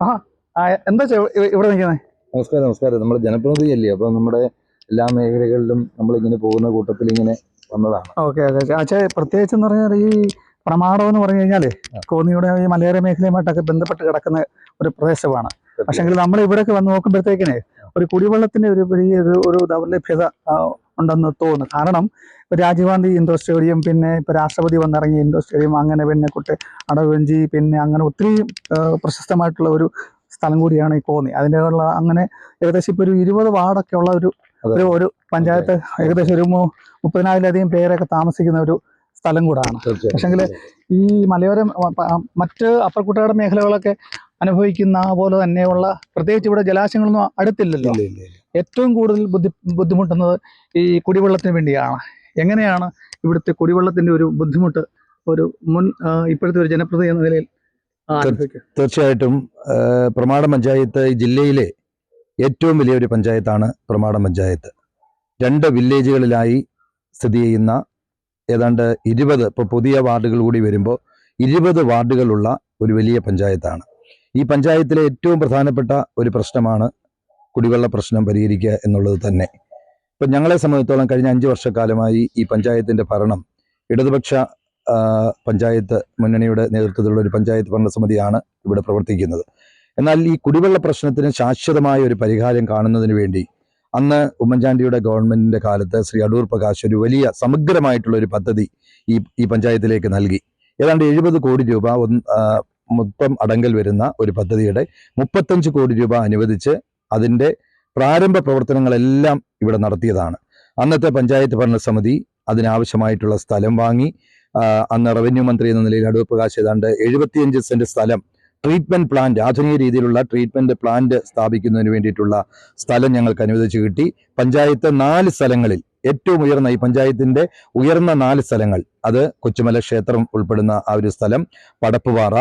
ആ, എന്താ ഇവിടെ നിൽക്കുന്നത് നമസ്കാരം നമസ്കാരം. നമ്മൾ ജനപ്രതിനിധിയല്ലേ അപ്പൊ നമ്മുടെ എല്ലാ മേഖലകളിലും നമ്മൾ ഇങ്ങനെ പോകുന്ന കൂട്ടത്തിൽ ഇങ്ങനെ വന്നതാണ്. ഓക്കെ ഓക്കെ അച്ഛാ പ്രത്യേകിച്ച് എന്ന് പറഞ്ഞാൽ ഈ പ്രമാടം എന്ന് പറഞ്ഞു കഴിഞ്ഞാൽ കോന്നിയുടെ ഈ മലയോര മേഖലയുമായിട്ടൊക്കെ ബന്ധപ്പെട്ട് കിടക്കുന്ന ഒരു പ്രദേശമാണ്. പക്ഷെങ്കിൽ നമ്മൾ ഇവിടേക്ക് വന്ന് നോക്കുമ്പോഴത്തേക്കിനെ ഒരു കുടിവെള്ളത്തിന്റെ ഒരു വലിയ ഒരു ദൗർലഭ്യത ഉണ്ടെന്ന് തോന്നുന്നു. കാരണം ഇപ്പൊ രാജീവ് ഗാന്ധി ഇൻഡോർ സ്റ്റേഡിയം പിന്നെ ഇപ്പൊ രാഷ്ട്രപതി വന്നിറങ്ങിയ ഇൻഡോർ സ്റ്റേഡിയം അങ്ങനെ പിന്നെ കുട്ടി അടവഞ്ചി പിന്നെ അങ്ങനെ ഒത്തിരി പ്രശസ്തമായിട്ടുള്ള ഒരു സ്ഥലം കൂടിയാണ് ഈ കോന്നി. അതിന്റെ ഉള്ള അങ്ങനെ ഏകദേശം ഇപ്പൊ ഒരു ഇരുപത് വാർഡൊക്കെ ഉള്ള ഒരു ഒരു ഒരു പഞ്ചായത്ത് ഏകദേശം ഒരു മുപ്പതിനായിരത്തിലധികം പേരൊക്കെ താമസിക്കുന്ന ഒരു സ്ഥലം കൂടാണ്. പക്ഷെങ്കിൽ ഈ മലയോരം മറ്റ് അപ്പർ കുട്ടനാട് മേഖലകളൊക്കെ അനുഭവിക്കുന്ന പോലെ തന്നെയുള്ള പ്രത്യേകിച്ച് ഇവിടെ ജലാശയങ്ങളൊന്നും അടുത്തില്ലല്ലോ. ഏറ്റവും കൂടുതൽ ബുദ്ധി ബുദ്ധിമുട്ടുന്നത് ഈ കുടിവെള്ളത്തിന് വേണ്ടിയാണ്. എങ്ങനെയാണ് ഇവിടുത്തെ കുടിവെള്ളത്തിന്റെ ഒരു ബുദ്ധിമുട്ട് ഒരു മുൻ ആ, ഇപ്പോഴത്തെ ഒരു ജനപ്രതി എന്ന നിലയിൽ ആ, തീർച്ചയായിട്ടും പ്രമാട പഞ്ചായത്ത് ഈ ജില്ലയിലെ ഏറ്റവും വലിയൊരു പഞ്ചായത്താണ് പ്രമാടം പഞ്ചായത്ത്. രണ്ട് വില്ലേജുകളിലായി സ്ഥിതി ചെയ്യുന്ന ഏതാണ്ട് ഇരുപത് ഇപ്പോൾ പുതിയ വാർഡുകൾ കൂടി വരുമ്പോൾ ഇരുപത് വാർഡുകളുള്ള ഒരു വലിയ പഞ്ചായത്താണ്. ഈ പഞ്ചായത്തിലെ ഏറ്റവും പ്രധാനപ്പെട്ട ഒരു പ്രശ്നമാണ് കുടിവെള്ള പ്രശ്നം പരിഹരിക്കുക എന്നുള്ളത് തന്നെ. ഇപ്പം ഞങ്ങളെ സംബന്ധിച്ചോളം കഴിഞ്ഞ അഞ്ച് വർഷക്കാലമായി ഈ പഞ്ചായത്തിന്റെ ഭരണം ഇടതുപക്ഷ പഞ്ചായത്ത് മുന്നണിയുടെ നേതൃത്വത്തിലുള്ള ഒരു പഞ്ചായത്ത് ഭരണസമിതിയാണ് ഇവിടെ പ്രവർത്തിക്കുന്നത്. എന്നാൽ ഈ കുടിവെള്ള പ്രശ്നത്തിന് ശാശ്വതമായ ഒരു പരിഹാരം കാണുന്നതിന് വേണ്ടി അന്ന് ഉമ്മൻചാണ്ടിയുടെ ഗവൺമെന്റിന്റെ കാലത്ത് ശ്രീ അടൂർ പ്രകാശ് ഒരു വലിയ സമഗ്രമായിട്ടുള്ള ഒരു പദ്ധതി ഈ ഈ പഞ്ചായത്തിലേക്ക് നൽകി. ഏതാണ്ട് എഴുപത് കോടി രൂപ മൊത്തം അടങ്കൽ വരുന്ന ഒരു പദ്ധതിയുടെ മുപ്പത്തഞ്ച് കോടി രൂപ അനുവദിച്ച് അതിന്റെ പ്രാരംഭ പ്രവർത്തനങ്ങളെല്ലാം ഇവിടെ നടത്തിയതാണ്. അന്നത്തെ പഞ്ചായത്ത് ഭരണസമിതി അതിനാവശ്യമായിട്ടുള്ള സ്ഥലം വാങ്ങി അന്ന് റവന്യൂ മന്ത്രി എന്ന നിലയിൽ അടൂർ പ്രകാശ് ഏതാണ്ട് എഴുപത്തിയഞ്ച് സെന്റ് സ്ഥലം ട്രീറ്റ്മെന്റ് പ്ലാന്റ് ആധുനിക രീതിയിലുള്ള ട്രീറ്റ്മെന്റ് പ്ലാന്റ് സ്ഥാപിക്കുന്നതിന് വേണ്ടിയിട്ടുള്ള സ്ഥലം ഞങ്ങൾക്ക് അനുവദിച്ചു കിട്ടി. പഞ്ചായത്ത് നാല് സ്ഥലങ്ങളിൽ ഏറ്റവും ഉയർന്ന ഈ പഞ്ചായത്തിന്റെ ഉയർന്ന നാല് സ്ഥലങ്ങൾ. അത് കൊച്ചുമല ക്ഷേത്രം ഉൾപ്പെടുന്ന ആ ഒരു സ്ഥലം പടപ്പുപാറ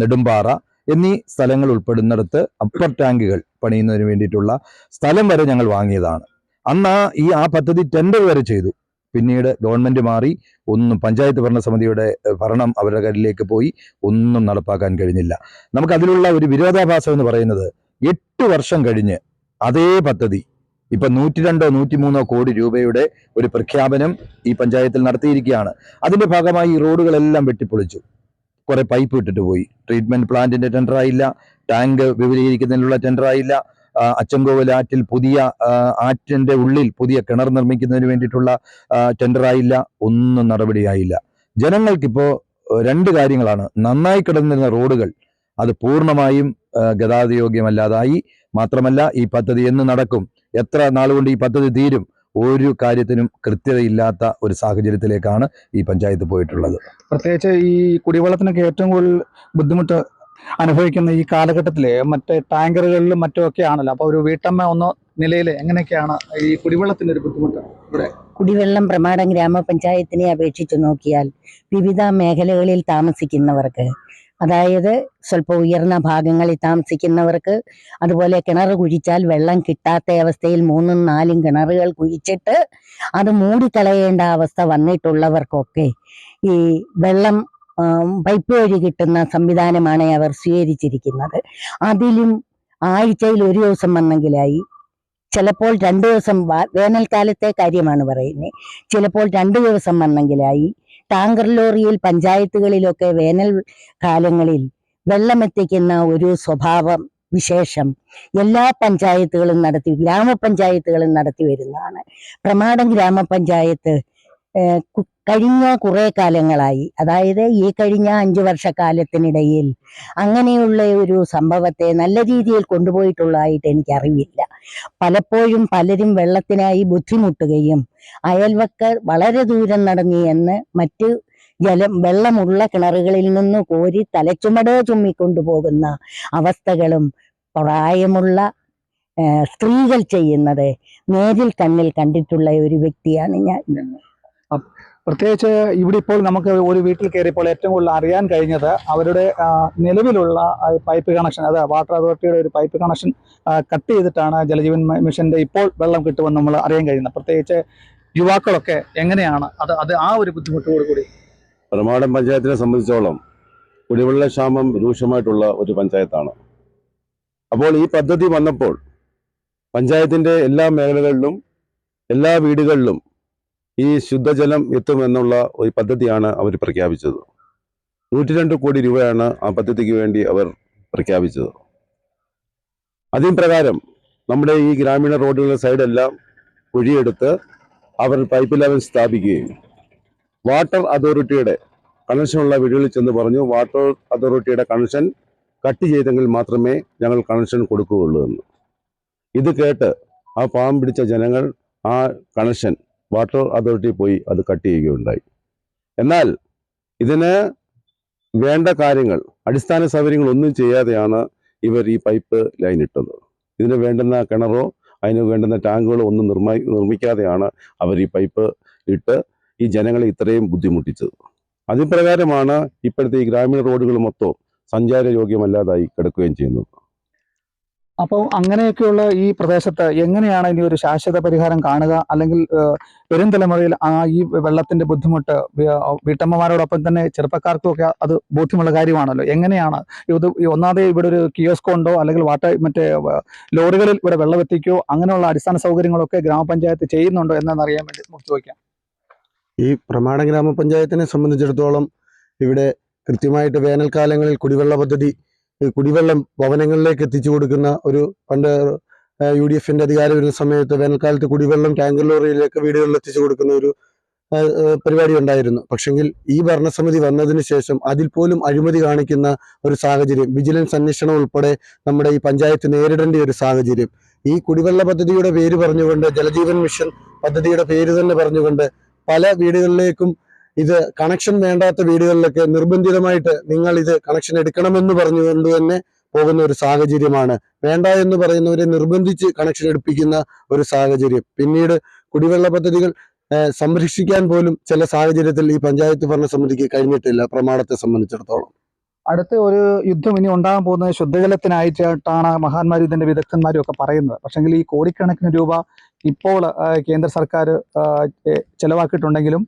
നെടുമ്പാറ എന്നീ സ്ഥലങ്ങൾ ഉൾപ്പെടുന്നിടത്ത് അപ്പർ ടാങ്കുകൾ പണിയുന്നതിന് വേണ്ടിയിട്ടുള്ള സ്ഥലം വരെ ഞങ്ങൾ വാങ്ങിയതാണ്. അന്ന് ഈ ആ പദ്ധതി ടെൻഡർ വരെ ചെയ്തു. പിന്നീട് ഗവൺമെന്റ് മാറി ഒന്നും പഞ്ചായത്ത് ഭരണ സമിതിയുടെ ഭരണം അവരുടെ കയ്യിലേക്ക് പോയി ഒന്നും നടപ്പാക്കാൻ കഴിഞ്ഞില്ല. നമുക്കതിലുള്ള ഒരു വിരോധാഭാസം എന്ന് പറയുന്നത് എട്ട് വർഷം കഴിഞ്ഞ് അതേ പദ്ധതി ഇപ്പൊ നൂറ്റി രണ്ടോ നൂറ്റിമൂന്നോ കോടി രൂപയുടെ ഒരു പ്രഖ്യാപനം ഈ പഞ്ചായത്തിൽ നടത്തിയിരിക്കുകയാണ്. അതിന്റെ ഭാഗമായി ഈ റോഡുകളെല്ലാം വെട്ടിപ്പൊളിച്ചു. കുറെ പൈപ്പ് ഇട്ടിട്ട് പോയി. ട്രീറ്റ്മെന്റ് പ്ലാന്റിന്റെ ടെൻഡർ ആയില്ല. ടാങ്ക് വിപുലീകരിക്കുന്നതിനുള്ള ടെൻഡർ ആയില്ല. അച്ചൻകോവിൽ ആറ്റിൽ പുതിയ ആറ്റിന്റെ ഉള്ളിൽ പുതിയ കിണർ നിർമ്മിക്കുന്നതിന് വേണ്ടിയിട്ടുള്ള ടെൻഡർ ആയില്ല. ഒന്നും നടപടിയായില്ല. ജനങ്ങൾക്കിപ്പോൾ രണ്ട് കാര്യങ്ങളാണ്. നന്നായി കിടന്നിരുന്ന റോഡുകൾ അത് പൂർണമായും ഗതാഗത ഗതാഗതയോഗ്യമല്ലാതായി. മാത്രമല്ല ഈ പദ്ധതി എന്ന് നടക്കും. എത്ര നാളുകൊണ്ട് ഈ പദ്ധതി തീരും? ഒരു കാര്യത്തിനും കൃത്യതയില്ലാത്ത ഒരു സാഹചര്യത്തിലേക്കാണ് ഈ പഞ്ചായത്ത് പോയിട്ടുള്ളത്. പ്രത്യേകിച്ച് ഈ കുടിവെള്ളത്തിനൊക്കെ ഏറ്റവും കൂടുതൽ ബുദ്ധിമുട്ട് അനുഭവിക്കുന്ന ഈ കാലഘട്ടത്തിൽ മറ്റേ ടാങ്കറുകളിലും മറ്റും ഒക്കെ ആണല്ലോ അപ്പോൾ ഒരു വീട്ടമ്മ ഒന്ന് നിലയിൽ എങ്ങനെയൊക്കെയാണ് ഈ കുടിവെള്ളത്തിന്റെ ഒരു ബുദ്ധിമുട്ട് ഇവിടെ? കുടിവെള്ളം പ്രമാടം ഗ്രാമപഞ്ചായത്തിനെ അപേക്ഷിച്ച് നോക്കിയാൽ വിവിധ മേഖലകളിൽ താമസിക്കുന്നവർക്ക് അതായത് സ്വല്പം ഉയർന്ന ഭാഗങ്ങളിൽ താമസിക്കുന്നവർക്ക് അതുപോലെ കിണർ കുഴിച്ചാൽ വെള്ളം കിട്ടാത്ത അവസ്ഥയിൽ മൂന്നും നാലും കിണറുകൾ കുഴിച്ചിട്ട് അത് മൂടിക്കളയേണ്ട അവസ്ഥ വന്നിട്ടുള്ളവർക്കൊക്കെ ഈ വെള്ളം പൈപ്പ് വഴി കിട്ടുന്ന സംവിധാനമാണ് അവർ സ്വീകരിച്ചിരിക്കുന്നത്. അതിലും ആഴ്ചയിൽ ഒരു ദിവസം വന്നെങ്കിലായി ചിലപ്പോൾ രണ്ടു ദിവസം വേനൽക്കാലത്തെ കാര്യമാണ് പറയുന്നത് ചിലപ്പോൾ രണ്ടു ദിവസം വന്നെങ്കിലായി ടാങ്കർ ലോറിയിൽ പഞ്ചായത്തുകളിലൊക്കെ വേനൽ കാലങ്ങളിൽ വെള്ളമെത്തിക്കുന്ന ഒരു സ്വഭാവം വിശേഷം എല്ലാ പഞ്ചായത്തുകളും നടത്തി ഗ്രാമപഞ്ചായത്തുകളും നടത്തി വരുന്നതാണ്. പ്രമാടം ഗ്രാമപഞ്ചായത്ത് കഴിഞ്ഞ കുറെ കാലങ്ങളായി. അതായത് ഈ കഴിഞ്ഞ അഞ്ചു വർഷക്കാലത്തിനിടയിൽ അങ്ങനെയുള്ള ഒരു സംഭവത്തെ നല്ല രീതിയിൽ കൊണ്ടുപോയിട്ടുള്ളതായിട്ട് എനിക്ക് അറിവില്ല പലപ്പോഴും പലരും വെള്ളത്തിനായി ബുദ്ധിമുട്ടുകയും അയൽവക്കർ വളരെ ദൂരം നടന്നു എന്ന് മറ്റ് ജലം വെള്ളമുള്ള കിണറുകളിൽ നിന്ന് കോരി തലച്ചുമട് ചുമ്മിക്കൊണ്ടുപോകുന്ന അവസ്ഥകളും പ്രായമുള്ള സ്ത്രീകൾ ചെയ്യുന്നത് നേരിൽ കണ്ണിൽ കണ്ടിട്ടുള്ള ഒരു വ്യക്തിയാണ് ഞാൻ. പ്രത്യേകിച്ച് ഇവിടെ ഇപ്പോൾ നമുക്ക് ഒരു വീട്ടിൽ കയറിയപ്പോൾ ഏറ്റവും കൂടുതൽ അറിയാൻ കഴിഞ്ഞത് അവരുടെ നിലവിലുള്ള പൈപ്പ് കണക്ഷൻ അത് വാട്ടർ അതോറിറ്റിയുടെ ഒരു പൈപ്പ് കണക്ഷൻ കട്ട് ചെയ്തിട്ടാണ് ജലജീവൻ മിഷന്റെ ഇപ്പോൾ വെള്ളം കിട്ടുമെന്ന് നമ്മൾ അറിയാൻ കഴിയുന്നത്. പ്രത്യേകിച്ച് യുവാക്കളൊക്കെ എങ്ങനെയാണ് അത് അത് ആ ഒരു ബുദ്ധിമുട്ടോട് കൂടി? പരമാടം പഞ്ചായത്തിനെ സംബന്ധിച്ചോളം കുടിവെള്ള ക്ഷാമം രൂക്ഷമായിട്ടുള്ള ഒരു പഞ്ചായത്താണ്. അപ്പോൾ ഈ പദ്ധതി വന്നപ്പോൾ പഞ്ചായത്തിന്റെ എല്ലാ മേഖലകളിലും എല്ലാ വീടുകളിലും ഈ ശുദ്ധജലം എത്തുമെന്നുള്ള ഒരു പദ്ധതിയാണ് അവർ പ്രഖ്യാപിച്ചത്. നൂറ്റി രണ്ട് കോടി രൂപയാണ് ആ പദ്ധതിക്ക് വേണ്ടി അവർ പ്രഖ്യാപിച്ചത്. അതിൻ പ്രകാരം നമ്മുടെ ഈ ഗ്രാമീണ റോഡുകളുടെ സൈഡെല്ലാം കുഴിയെടുത്ത് അവർ പൈപ്പ് ലൈൻ സ്ഥാപിക്കുകയും വാട്ടർ അതോറിറ്റിയുടെ കണക്ഷനുള്ള വീടുകളിൽ ചെന്ന് പറഞ്ഞു വാട്ടർ അതോറിറ്റിയുടെ കണക്ഷൻ കട്ട് ചെയ്തെങ്കിൽ മാത്രമേ ഞങ്ങൾ കണക്ഷൻ കൊടുക്കുകയുള്ളൂ എന്ന്. ഇത് കേട്ട് ആ പാവം പിടിച്ച ജനങ്ങൾ ആ കണക്ഷൻ വാട്ടർ അതോറിറ്റി പോയി അത് കട്ട് ചെയ്യുകയുണ്ടായി. എന്നാൽ ഇതിന് വേണ്ട കാര്യങ്ങൾ അടിസ്ഥാന സൗകര്യങ്ങൾ ഒന്നും ചെയ്യാതെയാണ് ഇവർ ഈ പൈപ്പ് ലൈൻ ഇട്ടത്. ഇതിന് വേണ്ടുന്ന കിണറോ അതിന് വേണ്ടുന്ന ടാങ്കുകളോ ഒന്നും നിർമ്മ നിർമ്മിക്കാതെയാണ് അവർ ഈ പൈപ്പ് ഇട്ട് ഈ ജനങ്ങളെ ഇത്രയും ബുദ്ധിമുട്ടിച്ചത്. അതിപ്രകാരമാണ് ഇപ്പോഴത്തെ ഈ ഗ്രാമീണ റോഡുകൾ മൊത്തം സഞ്ചാരയോഗ്യമല്ലാതായി കിടക്കുകയും ചെയ്യുന്നത്. അപ്പോൾ അങ്ങനെയൊക്കെയുള്ള ഈ പ്രദേശത്ത് എങ്ങനെയാണ് ഇനി ഒരു ശാശ്വത പരിഹാരം കാണുക? അല്ലെങ്കിൽ വരും തലമുറയിൽ ആ ഈ വെള്ളത്തിന്റെ ബുദ്ധിമുട്ട് വീട്ടമ്മമാരോടൊപ്പം തന്നെ ചെറുപ്പക്കാർക്കും ഒക്കെ അത് ബോധ്യമുള്ള കാര്യമാണല്ലോ. എങ്ങനെയാണ് ഇത് ഒന്നാതെ ഇവിടെ ഒരു കിയോസ്കോ ഉണ്ടോ? അല്ലെങ്കിൽ വാട്ടർ മറ്റേ ലോറികളിൽ ഇവിടെ വെള്ളം എത്തിക്കോ? അങ്ങനെയുള്ള അടിസ്ഥാന സൗകര്യങ്ങളൊക്കെ ഗ്രാമപഞ്ചായത്ത് ചെയ്യുന്നുണ്ടോ എന്നറിയാൻ വേണ്ടി നമുക്ക് ചോദിക്കാം. ഈ പ്രമാണ ഗ്രാമപഞ്ചായത്തിനെ സംബന്ധിച്ചിടത്തോളം ഇവിടെ കൃത്യമായിട്ട് വേനൽക്കാലങ്ങളിൽ കുടിവെള്ള പദ്ധതി കുടിവെള്ളം ഭവനങ്ങളിലേക്ക് എത്തിച്ചു കൊടുക്കുന്ന ഒരു പണ്ട് യു ഡി എഫിന്റെ അധികാരം വരുന്ന സമയത്ത് വേനൽക്കാലത്ത് കുടിവെള്ളം ടാങ്കർ ലോറിയിലേക്ക് വീടുകളിൽ എത്തിച്ചു കൊടുക്കുന്ന ഒരു പരിപാടി ഉണ്ടായിരുന്നു. പക്ഷെങ്കിൽ ഈ ഭരണസമിതി വന്നതിന് ശേഷം അതിൽ പോലും അഴിമതി കാണിക്കുന്ന ഒരു സാഹചര്യം വിജിലൻസ് അന്വേഷണം ഉൾപ്പെടെ നമ്മുടെ ഈ പഞ്ചായത്ത് നേരിടേണ്ട ഒരു സാഹചര്യം. ഈ കുടിവെള്ള പദ്ധതിയുടെ പേര് പറഞ്ഞുകൊണ്ട് ജലജീവൻ മിഷൻ പദ്ധതിയുടെ പേര് തന്നെ പറഞ്ഞുകൊണ്ട് പല വീടുകളിലേക്കും ഇത് കണക്ഷൻ വേണ്ടാത്ത വീടുകളിലൊക്കെ നിർബന്ധിതമായിട്ട് നിങ്ങൾ ഇത് കണക്ഷൻ എടുക്കണമെന്ന് പറഞ്ഞുകൊണ്ട് തന്നെ പോകുന്ന ഒരു സാഹചര്യമാണ്. വേണ്ട എന്ന് പറയുന്നവരെ നിർബന്ധിച്ച് കണക്ഷൻ എടുപ്പിക്കുന്ന ഒരു സാഹചര്യം. പിന്നീട് കുടിവെള്ള പദ്ധതികൾ സംരക്ഷിക്കാൻ പോലും ചില സാഹചര്യത്തിൽ ഈ പഞ്ചായത്ത് ഭരണസമിതിക്ക് കഴിഞ്ഞിട്ടില്ല പ്രമാണത്തെ സംബന്ധിച്ചിടത്തോളം. അടുത്ത ഒരു യുദ്ധം ഇനി ഉണ്ടാകാൻ പോകുന്നത് ശുദ്ധജലത്തിനായിട്ടാണ് മഹാന്മാരും ഇതിന്റെ വിദഗ്ധന്മാരും ഒക്കെ പറയുന്നത്. പക്ഷെങ്കിൽ ഈ കോടിക്കണക്കിന് രൂപ ഇപ്പോൾ കേന്ദ്ര സർക്കാർ ചെലവാക്കിയിട്ടുണ്ടെങ്കിലും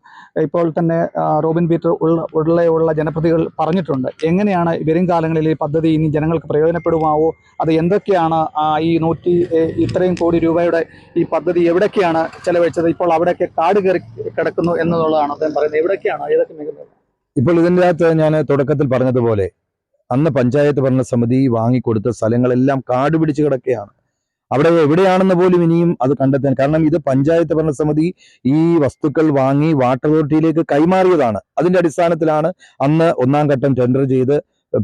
ഇപ്പോൾ തന്നെ റോബിൻ പീറ്റർ ഉള്ള ഉള്ള ജനപ്രതികൾ പറഞ്ഞിട്ടുണ്ട്. എങ്ങനെയാണ് വരും കാലങ്ങളിൽ ഈ പദ്ധതി ഇനി ജനങ്ങൾക്ക് പ്രയോജനപ്പെടുമാവോ? അത് എന്തൊക്കെയാണ് ഈ നൂറ്റി ഇത്രയും കോടി രൂപയുടെ ഈ പദ്ധതി എവിടേക്കാണ് ചെലവഴിച്ചത്? ഇപ്പോൾ അവിടെയൊക്കെ കാട് കയറി കിടക്കുന്നു എന്നുള്ളതാണ് അദ്ദേഹം പറയുന്നത്. എവിടേക്കാണ്? ഏതൊക്കെ മേഖല ഇപ്പോൾ ഇതിന്റെ അകത്ത് ഞാൻ തുടക്കത്തിൽ പറഞ്ഞതുപോലെ അന്ന് പഞ്ചായത്ത് ഭരണസമിതി വാങ്ങിക്കൊടുത്ത സ്ഥലങ്ങളെല്ലാം കാട് പിടിച്ച് കിടക്കുകയാണ്. അവിടെ എവിടെയാണെന്ന് പോലും ഇനിയും അത് കണ്ടെത്താൻ കാരണം ഇത് പഞ്ചായത്ത് ഭരണസമിതി ഈ വസ്തുക്കൾ വാങ്ങി വാട്ടർ അതോറിറ്റിയിലേക്ക് കൈമാറിയതാണ്. അതിന്റെ അടിസ്ഥാനത്തിലാണ് അന്ന് ഒന്നാം ഘട്ടം ടെൻഡർ ചെയ്ത്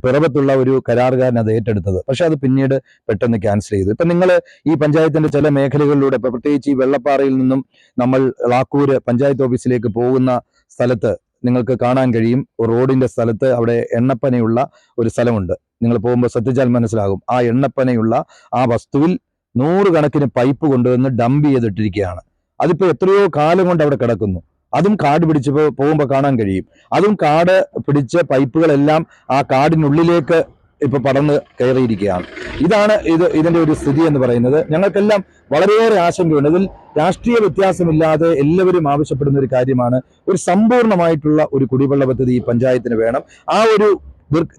പിറവത്തുള്ള ഒരു കരാറുകാരൻ അത് ഏറ്റെടുത്തത്. പക്ഷെ അത് പിന്നീട് പെട്ടെന്ന് ക്യാൻസൽ ചെയ്തു. ഇപ്പൊ നിങ്ങൾ ഈ പഞ്ചായത്തിന്റെ ചില മേഖലകളിലൂടെ ഇപ്പൊ പ്രത്യേകിച്ച് ഈ വെള്ളപ്പാറയിൽ നിന്നും നമ്മൾ ലാക്കൂര് പഞ്ചായത്ത് ഓഫീസിലേക്ക് പോകുന്ന സ്ഥലത്ത് നിങ്ങൾക്ക് കാണാൻ കഴിയും. റോഡിന്റെ സ്ഥലത്ത് അവിടെ എണ്ണപ്പനയുള്ള ഒരു സ്ഥലമുണ്ട്. നിങ്ങൾ പോകുമ്പോൾ ശ്രദ്ധിച്ചാൽ മനസ്സിലാകും. ആ എണ്ണപ്പനയുള്ള ആ വസ്തുവിൽ നൂറുകണക്കിന് പൈപ്പ് കൊണ്ടുവന്ന് ഡംപ് ചെയ്തിട്ടിരിക്കുകയാണ്. അതിപ്പോൾ എത്രയോ കാലം കൊണ്ട് അവിടെ കിടക്കുന്നു. അതും കാട് പിടിച്ച് പോകുമ്പോൾ കാണാൻ കഴിയും. അതും കാട് പിടിച്ച പൈപ്പുകളെല്ലാം ആ കാടിനുള്ളിലേക്ക് ഇപ്പൊ പടർന്ന് കയറിയിരിക്കുകയാണ്. ഇതാണ് ഇത് ഇതിന്റെ ഒരു സ്ഥിതി എന്ന് പറയുന്നത്. ഞങ്ങൾക്കെല്ലാം വളരെയേറെ ആശങ്കയുണ്ട്. ഇതിൽ രാഷ്ട്രീയ വ്യത്യാസമില്ലാതെ എല്ലാവരും ആവശ്യപ്പെടുന്ന ഒരു കാര്യമാണ് ഒരു സമ്പൂർണമായിട്ടുള്ള ഒരു കുടിവെള്ള പദ്ധതി ഈ പഞ്ചായത്തിന് വേണം. ആ ഒരു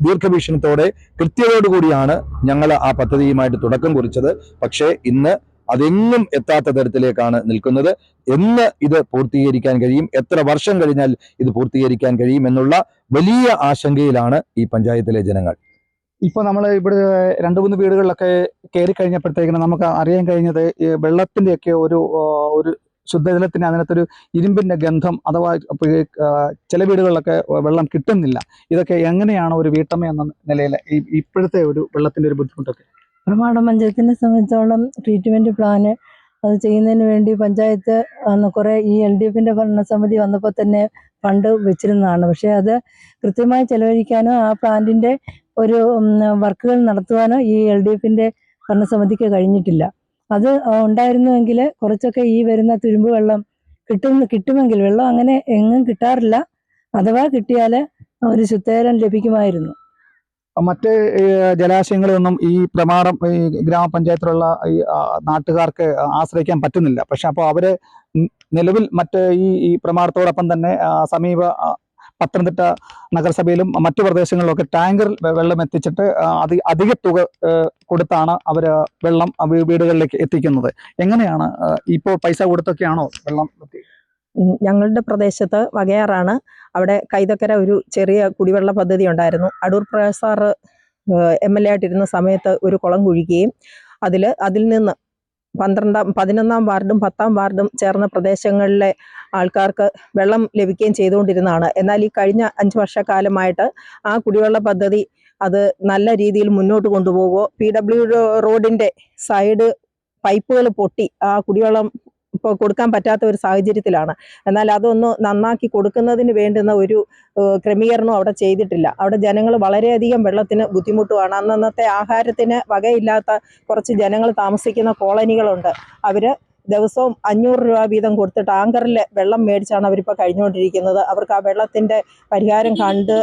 ദീർഘവീക്ഷണത്തോടെ കൃത്യതയോടുകൂടിയാണ് ഞങ്ങൾ ആ പദ്ധതിയുമായിട്ട് തുടക്കം കുറിച്ചത്. പക്ഷേ ഇന്ന് അതെങ്ങും എത്താത്ത തരത്തിലേക്കാണ് നിൽക്കുന്നത്. എന്ന് ഇത് പൂർത്തീകരിക്കാൻ കഴിയും? എത്ര വർഷം കഴിഞ്ഞാൽ ഇത് പൂർത്തീകരിക്കാൻ കഴിയും എന്നുള്ള വലിയ ആശങ്കയിലാണ് ഈ പഞ്ചായത്തിലെ ജനങ്ങൾ. ഇപ്പോൾ നമ്മൾ ഇവിടെ രണ്ട് മൂന്ന് വീടുകളിലൊക്കെ കയറി കഴിഞ്ഞപ്പോഴത്തേക്കിന് നമുക്ക് അറിയാൻ കഴിഞ്ഞത് വെള്ളത്തിന്റെയൊക്കെ ഒരു ഒരു ശുദ്ധജലത്തിന് അതിനകത്തൊരു ഇരുമ്പിന്റെ ഗന്ധം അഥവാ ചില വീടുകളിലൊക്കെ വെള്ളം കിട്ടുന്നില്ല. ഇതൊക്കെ എങ്ങനെയാണ് ഒരു വീട്ടമ്മ എന്ന നിലയിൽ ഈ ഇപ്പോഴത്തെ ഒരു വെള്ളത്തിന്റെ ഒരു ബുദ്ധിമുട്ടൊക്കെ? പ്രമാട പഞ്ചായത്തിനെ സംബന്ധിച്ചോളം ട്രീറ്റ്മെന്റ് പ്ലാന് അത് ചെയ്യുന്നതിന് വേണ്ടി പഞ്ചായത്ത് കുറെ ഈ എൽ ഡി എഫിന്റെ ഭരണസമിതി വന്നപ്പോൾ തന്നെ ഫണ്ട് വെച്ചിരുന്നതാണ്. പക്ഷേ അത് കൃത്യമായി ചെലവഴിക്കാനോ ആ പ്ലാന്റിന്റെ ഒരു വർക്കുകൾ നടത്തുവാനോ ഈ എൽ ഡി എഫിന്റെ ഭരണസമിതിക്ക് കഴിഞ്ഞിട്ടില്ല. അത് ഉണ്ടായിരുന്നുവെങ്കിൽ കുറച്ചൊക്കെ ഈ വരുന്ന തുരുമ്പ് വെള്ളം കിട്ടുന്ന കിട്ടുമെങ്കിൽ വെള്ളം അങ്ങനെ എങ്ങും കിട്ടാറില്ല. അഥവാ കിട്ടിയാൽ ഒരു ശുദ്ധജലം ലഭിക്കുമായിരുന്നു. മറ്റ് ജലാശയങ്ങളൊന്നും ഈ പ്രമാണം ഈ ഗ്രാമപഞ്ചായത്തിലുള്ള ഈ നാട്ടുകാർക്ക് ആശ്രയിക്കാൻ പറ്റുന്നില്ല. പക്ഷെ അപ്പോൾ അവർ നിലവിൽ മറ്റ് ഈ ഈ പ്രമാണത്തോടൊപ്പം തന്നെ സമീപ പത്തനംതിട്ട നഗരസഭയിലും മറ്റു പ്രദേശങ്ങളിലൊക്കെ ടാങ്കറിൽ വെ- വെള്ളം എത്തിച്ചിട്ട് അതി അധിക തുക കൊടുത്താണ് അവർ വെള്ളം വീടുകളിലേക്ക് എത്തിക്കുന്നത്. എങ്ങനെയാണ് ഇപ്പോൾ പൈസ കൊടുത്തൊക്കെയാണോ വെള്ളം ഞങ്ങളുടെ പ്രദേശത്ത് വകയാറാണ്. അവിടെ കൈതക്കര ഒരു ചെറിയ കുടിവെള്ള പദ്ധതി ഉണ്ടായിരുന്നു. അടൂർ പ്രസാർ എം എൽ എ ആയിട്ടിരുന്ന സമയത്ത് ഒരു കുളം കുഴിക്കുകയും അതിൽ അതിൽ നിന്ന് പന്ത്രണ്ടാം പതിനൊന്നാം വാർഡും പത്താം വാർഡും ചേർന്ന പ്രദേശങ്ങളിലെ ആൾക്കാർക്ക് വെള്ളം ലഭിക്കുകയും ചെയ്തുകൊണ്ടിരുന്നതാണ്. എന്നാൽ ഈ കഴിഞ്ഞ അഞ്ച് വർഷക്കാലമായിട്ട് ആ കുടിവെള്ള പദ്ധതി അത് നല്ല രീതിയിൽ മുന്നോട്ട് കൊണ്ടുപോകുമോ പി ഡബ്ല്യു റോഡിന്റെ സൈഡ് പൈപ്പുകൾ പൊട്ടി ആ കുടിവെള്ളം ഇപ്പോൾ കൊടുക്കാൻ പറ്റാത്ത ഒരു സാഹചര്യത്തിലാണ്. എന്നാൽ അതൊന്ന് നന്നാക്കി കൊടുക്കുന്നതിന് വേണ്ടുന്ന ഒരു ക്രമീകരണവും അവിടെ ചെയ്തിട്ടില്ല. അവിടെ ജനങ്ങൾ വളരെയധികം വെള്ളത്തിന് ബുദ്ധിമുട്ടുമാണ് അന്നന്നത്തെ ആഹാരത്തിന് വകയില്ലാത്ത കുറച്ച് ജനങ്ങൾ താമസിക്കുന്ന കോളനികളുണ്ട്. അവർ ദിവസവും അഞ്ഞൂറ് രൂപ വീതം കൊടുത്ത് ടാങ്കറിൽ വെള്ളം മേടിച്ചാണ് അവരിപ്പോൾ കഴിഞ്ഞുകൊണ്ടിരിക്കുന്നത്. അവർക്ക് ആ വെള്ളത്തിന്റെ പരിഹാരം കണ്ട്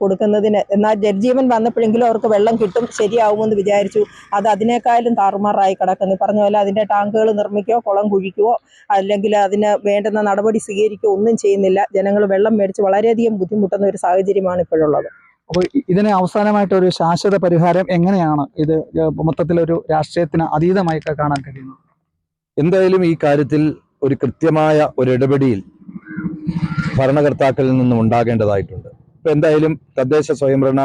കൊടുക്കുന്നതിന്. എന്നാൽ ജലജീവൻ വന്നപ്പോഴെങ്കിലും അവർക്ക് വെള്ളം കിട്ടും ശരിയാവുമെന്ന് വിചാരിച്ചു. അത് അതിനേക്കാളും താറുമാറായി കിടക്കുന്നു. പറഞ്ഞ പോലെ അതിന്റെ ടാങ്കുകൾ നിർമ്മിക്കുകയോ കുളം കുഴിക്കുകയോ അല്ലെങ്കിൽ അതിന് വേണ്ടുന്ന നടപടി സ്വീകരിക്കുകയോ ഒന്നും ചെയ്യുന്നില്ല. ജനങ്ങൾ വെള്ളം മേടിച്ച് വളരെയധികം ബുദ്ധിമുട്ടുന്ന ഒരു സാഹചര്യമാണ് ഇപ്പോഴുള്ളത്. അപ്പോൾ ഇതിനെ ഇതിന് അവസാനമായിട്ട് ഒരു ശാശ്വത പരിഹാരം എങ്ങനെയാണ് ഇത് മൊത്തത്തിലൊരു രാഷ്ട്രീയത്തിന് അതീതമായിട്ട് കാണാൻ കഴിയുന്നത്? എന്തായാലും ഈ കാര്യത്തിൽ ഒരു കൃത്യമായ ഒരു ഇടപെടിയിൽ ഭരണകർത്താക്കളിൽ നിന്നും ഉണ്ടാകേണ്ടതായിട്ടുണ്ട്. ഇപ്പൊ എന്തായാലും തദ്ദേശ സ്വയംഭരണ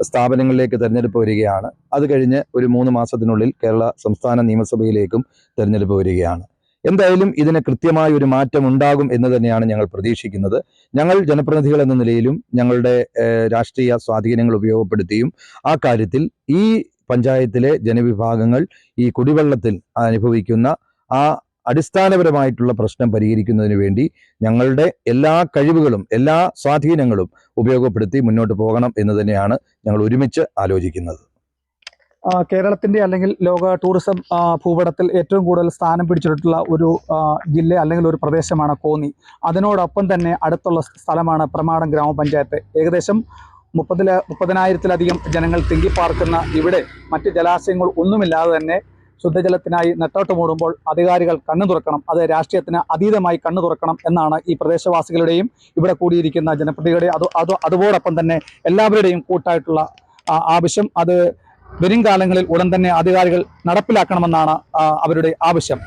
സ്ഥാപനങ്ങളിലേക്ക് തെരഞ്ഞെടുപ്പ് വരികയാണ്. അത് കഴിഞ്ഞ് ഒരു മൂന്ന് മാസത്തിനുള്ളിൽ കേരള സംസ്ഥാന നിയമസഭയിലേക്കും തെരഞ്ഞെടുപ്പ് വരികയാണ്. എന്തായാലും ഇതിന് കൃത്യമായ ഒരു മാറ്റം ഉണ്ടാകും എന്ന് തന്നെയാണ് ഞങ്ങൾ പ്രതീക്ഷിക്കുന്നത്. ഞങ്ങൾ ജനപ്രതിനിധികൾ എന്ന നിലയിലും ഞങ്ങളുടെ രാഷ്ട്രീയ സ്വാധീനങ്ങൾ ഉപയോഗപ്പെടുത്തിയും ആ കാര്യത്തിൽ ഈ പഞ്ചായത്തിലെ ജനവിഭാഗങ്ങൾ ഈ കുടിവെള്ളത്തിൽ അനുഭവിക്കുന്ന ആ അടിസ്ഥാനപരമായിട്ടുള്ള പ്രശ്നം പരിഹരിക്കുന്നതിന് വേണ്ടി ഞങ്ങളുടെ എല്ലാ കഴിവുകളും എല്ലാ സ്വാധീനങ്ങളും ഉപയോഗപ്പെടുത്തി മുന്നോട്ട് പോകണം എന്ന് തന്നെയാണ് ഞങ്ങൾ ഒരുമിച്ച് ആലോചിക്കുന്നത്. കേരളത്തിന്റെ അല്ലെങ്കിൽ ലോക ടൂറിസം ഭൂപടത്തിൽ ഏറ്റവും കൂടുതൽ സ്ഥാനം പിടിച്ചിട്ടുള്ള ഒരു ജില്ല അല്ലെങ്കിൽ ഒരു പ്രദേശമാണ് കോന്നി. അതിനോടൊപ്പം തന്നെ അടുത്തുള്ള സ്ഥലമാണ് പ്രമാടം ഗ്രാമപഞ്ചായത്ത്. ഏകദേശം മുപ്പതിൽ മുപ്പതിനായിരത്തിലധികം ജനങ്ങൾ തിങ്ങിപ്പാർക്കുന്ന ഇവിടെ മറ്റ് ജലാശയങ്ങൾ ഒന്നുമില്ലാതെ തന്നെ ശുദ്ധജലത്തിനായി നെട്ടോട്ട് മൂടുമ്പോൾ അധികാരികൾ കണ്ണു തുറക്കണം. അത് രാഷ്ട്രീയത്തിന് അതീതമായി കണ്ണു തുറക്കണം എന്നാണ് ഈ പ്രദേശവാസികളുടെയും ഇവിടെ കൂടിയിരിക്കുന്ന ജനപ്രതിയുടെയും അത് അത് അതോടൊപ്പം തന്നെ എല്ലാവരുടെയും കൂട്ടായിട്ടുള്ള ആവശ്യം. അത് വരും കാലങ്ങളിൽ ഉടൻ തന്നെ അധികാരികൾ നടപ്പിലാക്കണമെന്നാണ് അവരുടെ ആവശ്യം.